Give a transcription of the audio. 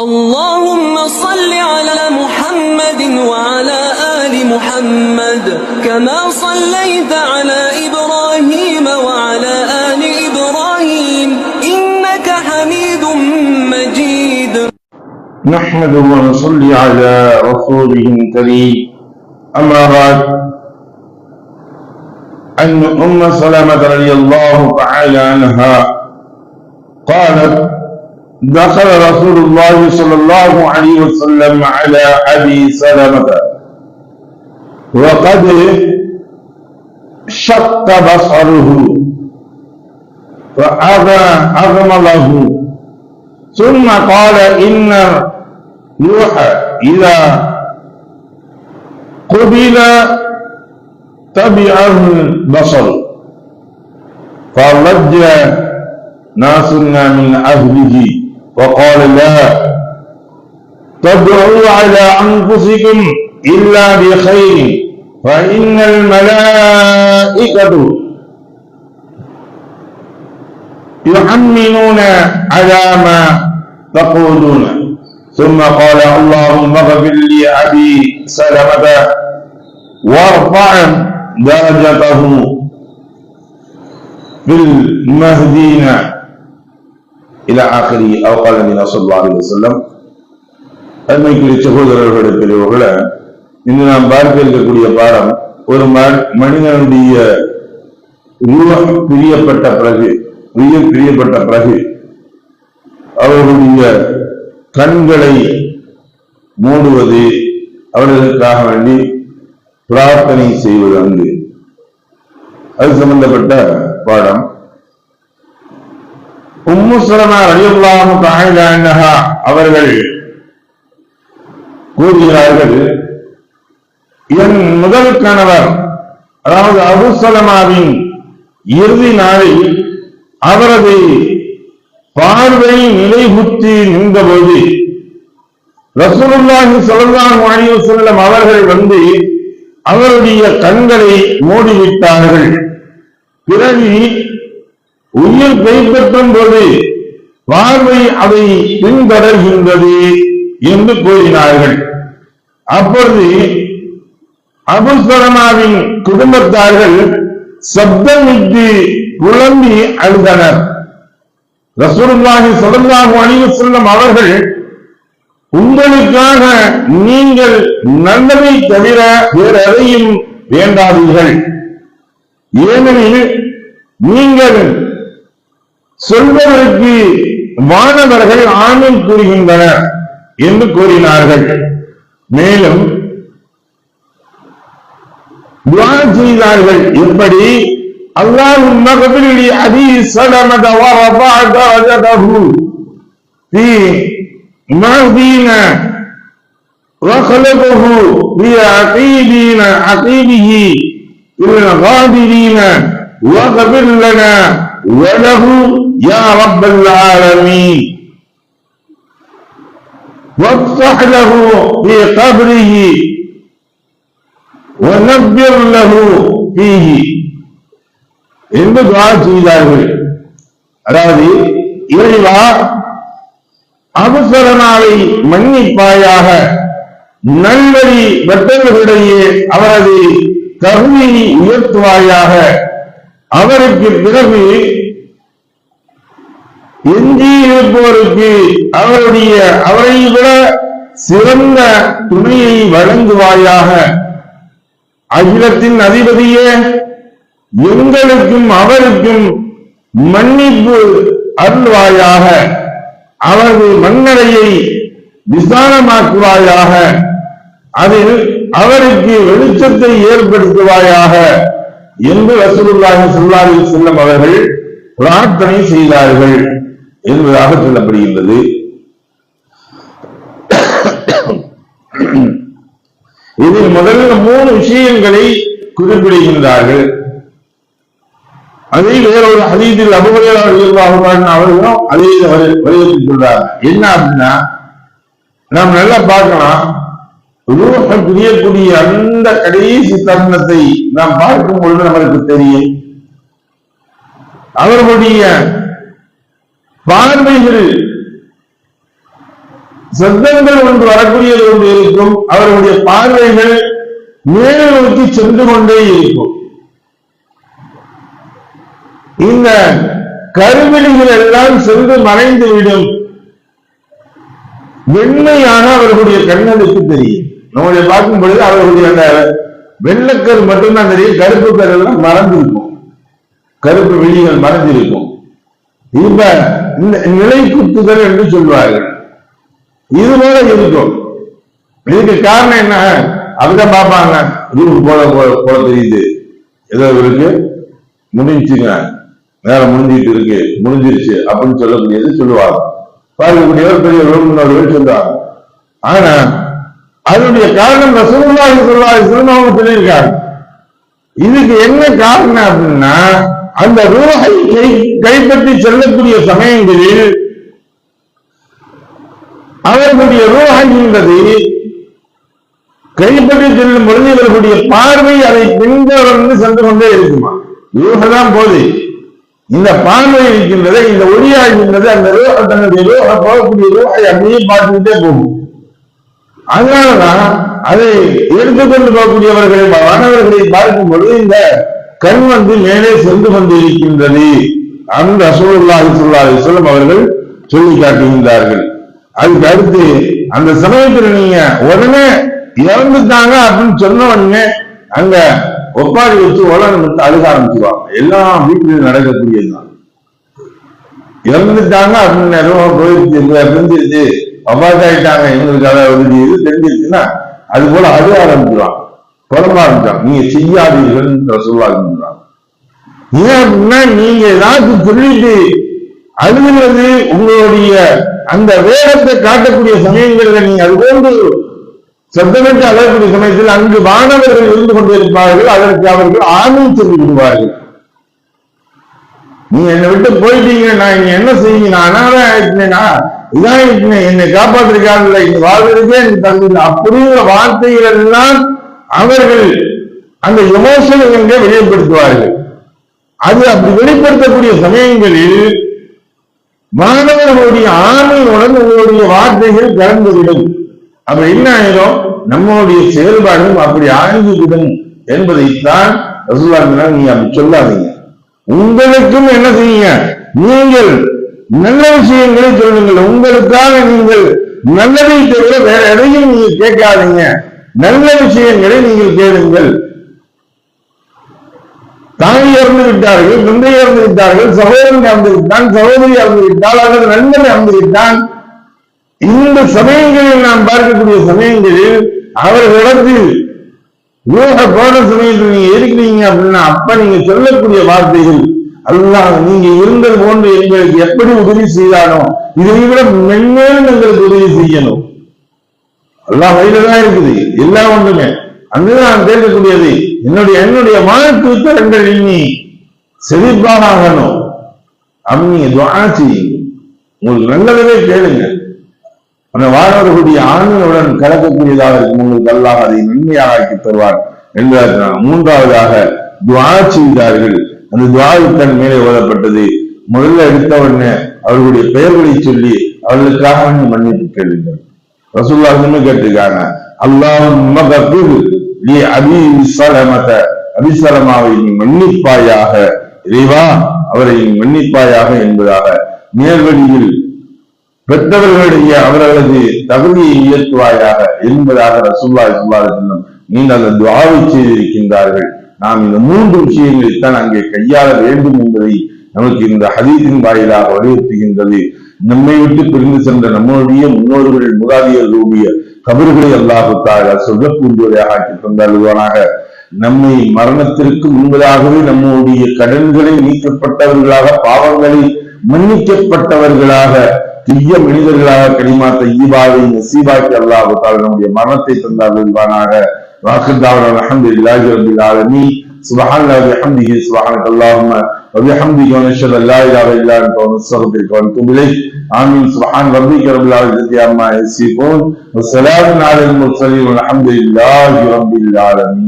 اللهم صل على محمد وعلى آل محمد كما صليت على إبراهيم وعلى آل إبراهيم إنك حميد مجيد. نحمد ونصلي على رسوله الكريم. أما بعد أن أم سلمة رضي الله تعالى عنها قالت دخل رسول الله صلى الله عليه وسلم على أبي سلمة. وقد شق بصره. فأغمضه ثم قال إن روح إذا قبل تبعه البصر فلج ناس من أهله. وقال لا تدعوا على أنفسكم إلا بخير فإن الملائكة يحملون على ما تقولون. ثم قال اللهم اغفر لي أبي سلمة وارفع درجته في இல ஆகரி அவகால நிலா சொல்லா அலி செல்லம் அருமைக்குரிய சகோதரர்களை பெரியவர்களை இன்று நாம் பார்க்க இருக்கக்கூடிய பாடம் ஒரு மனிதனுடைய ரூபம் பிரியப்பட்ட பிறகு உயிர் பிரியப்பட்ட பிறகு அவர்களுடைய கண்களை மூடுவது அவர்களுக்காக வேண்டி பிரார்த்தனை செய்வது அங்கு அது சம்பந்தப்பட்ட பாடம். உம்மு சலமா ரலியல்லாஹு அவர்கள் கூறுகிறார்கள் என் முதல் கணவர் அதாவது அபுசலமாவின் இறுதி நாளில் அவரது பார்வை நிலைகுத்தி நின்றபோது ரசூலுல்லாஹி ஸல்லல்லாஹு அலைஹி வஸல்லம் அவர்கள் வந்து அவருடைய கண்களை மூடிவிட்டார்கள். பிறகு உயிர் கைப்பற்றும் போது பார்வை அதை பின்தொடர்கின்றது என்று கூறினார்கள். அப்பொழுது அபுசரமாவின் குடும்பத்தார்கள் சப்தமிட்டு புலம்பி அழுதனர். ரசூலுல்லாஹி ஸல்லல்லாஹு அலைஹி வஸல்லம் அவர்கள் உங்களுக்காக நீங்கள் நல்லதை தவிர வேற எதையும் வேண்டாதீர்கள். ஏனெனில் நீங்கள் சொல்வதற்கு மாணவர்கள் ஆமீன் கூறுகின்றனர் என்று கூறினார்கள் மேலும் துஆ செய்தார்கள் எப்படி அல்லாஹும்ம கபிலி அபி சலமத வரஃபஅ தரஜதஹு في مهدين وخلقه في عقيدين عقيده للغابرين واغفر لنا وله يا رب العالمين وافتح له في قبره ونبر له فيه என்று துவா செய்தார்கள் அதாவது இறைவா அவசரனாவை மன்னிப்பாயாக நல்வழி வெட்டவர்களிடையே அவரது தகுதியை உயர்த்துவாயாக அவருக்கு பிறகு எஞ்சி இருப்போருக்கு அவருடைய அவரை விட சிறந்த துணையை வழங்குவாயாக. அகிலத்தின் அதிபதியே எங்களுக்கும் அவருக்கும் மன்னிப்பு அருள்வாயாக. அவரது மண்ணறையை விசாலமாக்குவாயாக. அதில் அவருக்கு வெளிச்சத்தை ஏற்படுத்துவாயாக என்று ரசூலுல்லாஹி ஸல்லல்லாஹு அலைஹி அவர்கள் பிரார்த்தனை செய்தார்கள். என்பதாக சொல்லப்படுகின்றது இதில் முதல்ல மூணு விஷயங்களை குறிப்பிடுகின்றார்கள். அதில் வேறொரு அதீதில் அபுபக்கர் அவர்களும் அதே வலியுறுத்தியுள்ளார் என்ன அப்படின்னா நாம் நல்லா பார்க்கலாம். ரூஹ பிரியக்கூடிய அந்த கடைசி தருணத்தை நாம் பார்க்கும் பொழுது நமக்கு தெரியும். அவர்களுடைய பார்வைகள் சப்தங்கள் ஒன்று வரக்கூடியது ஒன்று இருக்கும். அவர்களுடைய பார்வைகள் மேலே நோக்கி சென்று கொண்டே இருக்கும். இந்த கருவிழிகள் எல்லாம் சென்று மறைந்து விடும். வெண்மையான அவர்களுடைய கண்களுக்கு தெரியும். நம்முடைய பார்க்கும் பொழுது அவர்களுடைய அந்த வெள்ளக்கல் மட்டும்தான் தெரியும். கருப்பு கரு மறந்து மறந்திருக்கும் கருப்பு வெளிகள் மறைஞ்சிருக்கும். இப்ப நிலை குத்துதல் என்று சொல்வார்கள். இது போல இருக்கும். இதுக்கு காரணம் என்ன? அப்படிதான் பார்ப்பாங்க. ரூல் போல போல தெரியுது. ஏதோ இருக்கு. முடிஞ்சுங்க. வேலை முடிஞ்சிட்டு இருக்கு. முடிஞ்சிருச்சு அப்படின்னு சொல்லக்கூடியது சொல்லுவாங்க. பார்க்கக்கூடியவர் பெரிய முன்னோர்கள் சொல்றாங்க ஆனா அதனுடைய காரணம் ரசூலுல்லாஹி ஸல்லல்லாஹு அலைஹி வஸல்லம் அவங்க சொல்லியிருக்காங்க. இதுக்கு என்ன காரணம் அப்படின்னா அந்த ரூஹை கை கைப்பற்றி செல்லக்கூடிய சமயங்களில் அவர்களுடைய ரூஹை என்பது கைப்பற்றி செல்லும் பொழுது இவர்களுடைய பார்வை அதை பின்தொடர்ந்து சென்று கொண்டே இருக்குமா? ரூஹதான் போது. இந்த பார்வை இருக்கின்றது இந்த ஒளியாகின்றது அந்த ரூஹ தன்னுடைய ரூஹ போகக்கூடிய ரூஹை அப்படியே பார்த்துக்கிட்டே போகும். அதனாலதான் அதை எடுத்துக்கொண்டு போகக்கூடியவர்களை மாணவர்களை பார்க்கும் பொழுது இந்த கண் வந்து மேலே சென்று வந்து இருக்கின்றது அந்த அசூல்லாஹி சொல்லாஹி சொல்லும் அவர்கள் சொல்லி காட்டுகின்றார்கள். அதுக்கு அடுத்து அந்த சமயத்தில் நீங்க உடனே இறந்துட்டாங்க அப்படின்னு சொன்ன உடனே அங்க ஒப்பாரி வச்சு உலகம் விட்டு அழுக ஆரம்பிச்சுவாங்க எல்லாம் வீட்டிலும் நடக்கக்கூடியதுதான் இறந்துட்டாங்க அப்படின்னு நிறைய போயிடுச்சு தெரிஞ்சிருச்சு ஆயிட்டாங்க எங்களுக்கு அதை உறுதி இது தெரிஞ்சிருச்சுன்னா அது போல அழுக ஆரம்பிச்சுவாங்க புலம்ப ஆரம்பிச்சாங்க நீங்க செய்யாதீர்கள் சொல்லுவாங்க ஏன் அப்படின்னா நீங்க ஏதாச்சும் சொல்லிட்டு அழுகிறது உங்களுடைய அந்த வேகத்தை காட்டக்கூடிய சமயங்களில் நீங்க அது போன்று சத்தமிட்டு அழகக்கூடிய சமயத்தில் அங்கு மாணவர்கள் இருந்து கொண்டிருப்பார்கள் அதற்கு அவர்கள் ஆணும் சொல்லி விடுவார்கள். நீங்க என்னை விட்டு போயிட்டீங்க நான் இங்க என்ன செய்யுங்க நான் அனாதான் ஆயிட்டேனா? இதான் என்னை காப்பாற்றிருக்காங்கல்ல இந்த வாழ்வதற்கே எனக்கு தகுந்த அப்படிங்கிற வார்த்தைகள் எல்லாம் அவர்கள் அந்த எமோஷனை வெளிப்படுத்துவார்கள். அது அப்படி வெளிப்படுத்தக்கூடிய சமயங்களில் மாணவர்களுடைய ஆண்மையுடன் உங்களுடைய வார்த்தைகள் கலந்துவிடும். அப்ப என்ன ஆயிரும்? நம்மளுடைய செயல்பாடும் அப்படி ஆழ்ந்துவிடும் என்பதைத்தான் நீங்க அப்படி சொல்லாதீங்க. உங்களுக்கும் என்ன செய்யுங்க? நீங்கள் நல்ல விஷயங்களை சொல்லுங்கள். உங்களுக்காக நீங்கள் நல்லதை தவிர வேற எதையும் நீங்க கேட்காதீங்க. நல்ல விஷயங்களை நீங்கள் கேளுங்கள். தாய் இறந்து விட்டார்கள் தந்தை இறந்து விட்டார்கள் சகோதரன் இறந்து விட்டான் சகோதரி இறந்து விட்டால் அல்லது நண்பன் இறந்து விட்டான். இந்த சமயங்களில் நாம் பார்க்கக்கூடிய சமயங்களில் அவர்களிடத்தில் ஊக போன சமயத்தில் நீங்க இருக்கிறீங்க அப்படின்னா அப்ப நீங்க சொல்லக்கூடிய வார்த்தைகள் அல்லாஹ் நீங்க இருந்தது போன்று எங்களுக்கு எப்படி உதவி செய்தானோ இதை விட மென்மேலும் எங்களுக்கு உதவி செய்யணும். எல்லாம் வழியில தான் இருக்குது. எல்லா ஒன்றுமே அங்குதான் நான் கேட்கக்கூடியது. என்னுடைய என்னுடைய வாழ்த்துக்கு ரெண்டு இனி செழிப்பாக ஆகணும் அப்படின்னு துவா செய்யுங்க உங்களுக்கு நல்லதவே கேளுங்க அந்த வாழ்வர்களுடைய ஆண்களுடன் கலக்கக்கூடியதாக இருக்கும் உங்களுக்கு அல்லாஹ் அதை நன்மையாக ஆக்கி தருவார் என்பதற்கான மூன்றாவதாக துவா செய்தார்கள். அந்த துவாவுக்கன் மேலே ஓதப்பட்டது. முதல்ல எடுத்தவுடனே அவர்களுடைய பெயர்களை சொல்லி அவர்களுக்காக மன்னிப்பு கேளுங்கள். ரசூல்லா கேட்டிருக்காங்க. அல்லாஹும் நீ அபி சலமத. அபிசலமாவை நீ மன்னிப்பாயாக இறைவா அவரை மன்னிப்பாயாக என்பதாக. நேர்வழியில் பெற்றவர்களுடைய அவர்களது தகுதியை உயர்த்துவாயாக என்பதாக ரசூல்லா சொன்னம் நீங்கள் அந்த துவாவை செய்திருக்கின்றார்கள். நாம் இந்த மூன்று விஷயங்களைத்தான் அங்கே கையாள வேண்டும் என்பதை நமக்கு இந்த ஹதீத்தின் வாயிலாக வலியுறுத்துகின்றது. நம்மை விட்டு பிரிந்து சென்ற நம்முடைய முன்னோர்கள் முதாதியர் ரூபிய கபர்களை அல்லாஹுத்தால சொல்ல பூண்டுவதாக ஆக்கி தந்தழுவானாக நம்மை மரணத்திற்கு முன்பதாகவே நம்முடைய கடன்களை நீக்கப்பட்டவர்களாக பாவங்களை மன்னிக்கப்பட்டவர்களாக தீய மனிதர்களாக கனிமா தையீபாவை நசீபாக்கி அல்லாஹுத்தால் நம்முடைய மரணத்தை தந்தாழ்வானாக வாக்குதாவன் அஹமது இல்லாஹி ரபில் ஆலமி சுபஹான் அஹமதிஹி. சுபஹான் அல்லாஹும وبحمدك ونشهد أن لا إله إلا أنت ونستغفرك ونتوب إليك. آمين. سبحان ربك رب العزة عما يصفون وسلام على المرسلين والحمد لله رب العالمين.